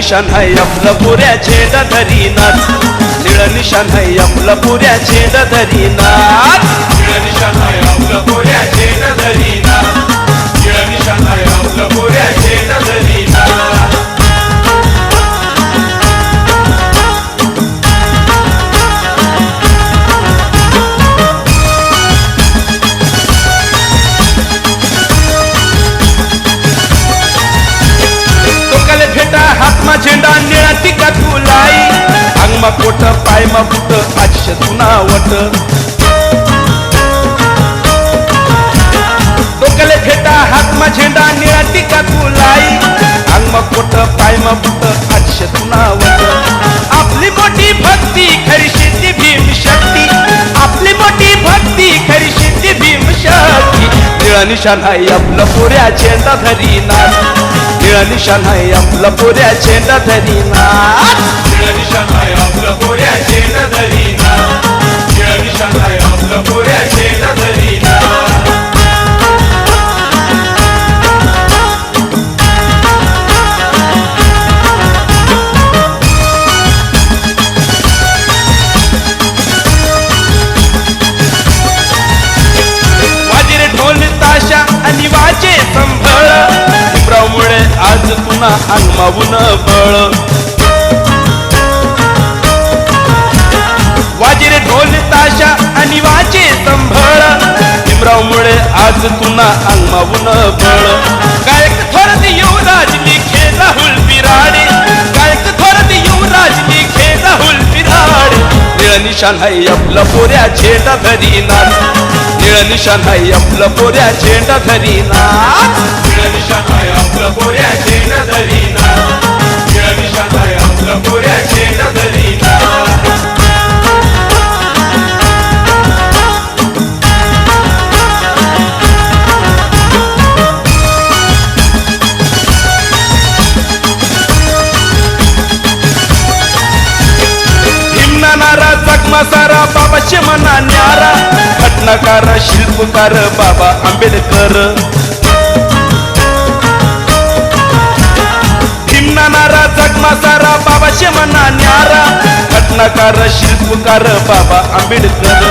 निळ निशाण आहे आपलं पुऱ्या झेंड धरी नाच निळ निशाण आहे आपलं पुऱ्या झेंड धरी नाच निळं निशाण आहे आपलं अंगमा पोट पायमा फुट आजश तुना वट डोक्याले फेटा हात मा झेंडा निळा टिका तुलाई. अंग अंगमा पोट पाय मा फुट आजश तुना वट आपली मोठी भक्ती खरी सिद्धी भीम शक्ती. आपली मोठी भक्ती खरी सिद्धी भीम शक्ती. निळा निशाण आहे आपलं पोऱ्या झेंडा धरी नाच निळा निशाण आहे आपलं पोऱ्या झेंडा धरी नाच आहे आपलं पोऱ्या धरीना. निळं आहे आपलं पोऱ्या धरीना. ढोल ताशा आणि वाजे संभळ आज पुन्हा अंगमावून बळ वाजिरे ढोल ताशा आणि वाजे संभळ. भीमरावमुळे आज तुना पुन्हा अंगमावून बळ. गायक थोरत युवराज लिखे राहुल बिराडे. गायक थोरत युवराज लिखे राहुल बिराडे. निळ निशाण आहे आपला पोऱ्या झेंडा धरी नाच निळ नाही आपलं पोऱ्या झेंडा धरी नाच निळं आपलं पोऱ्या धरीना. आपलं पोऱ्या धरीना. हिमना नारा सारा बाबाचे मना न्यारा. रत्नाकार शिल्पकार बाबा आंबेडकर. हिमना जगमा सारा बाबा शमना न्यारा. रत्नाकार शिल्पकार बाबा आंबेडकर.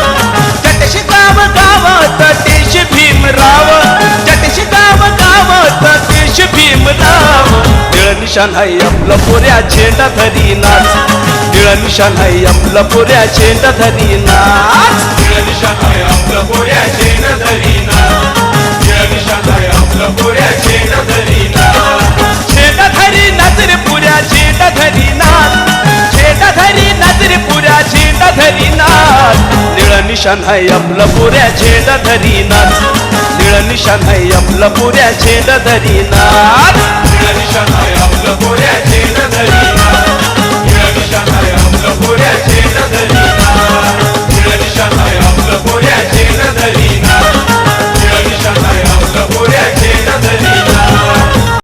जटशी गाव गावात देश भीमराव जटशी गाव गावात देश भीमराव निळ निशाण आहे आपलं पोऱ्या झेंडा धरी नाच. निशाण आहे आपलं पोऱ्या झेंडा धरी नाच निशाण आहे आपलं पोऱ्या धरीना निशाण आहे आपलं पोऱ्या झेंड धरीना झेंडा धरी नजर पुऱ्या झेंडा धरी नाच झेंडा धरी पुऱ्या धरी नाच निळ निशाण आहे आपलं पोऱ्या झेंडा धरी नाच निळ निशाण आहे पोऱ्या धरी नाच निशाण आहे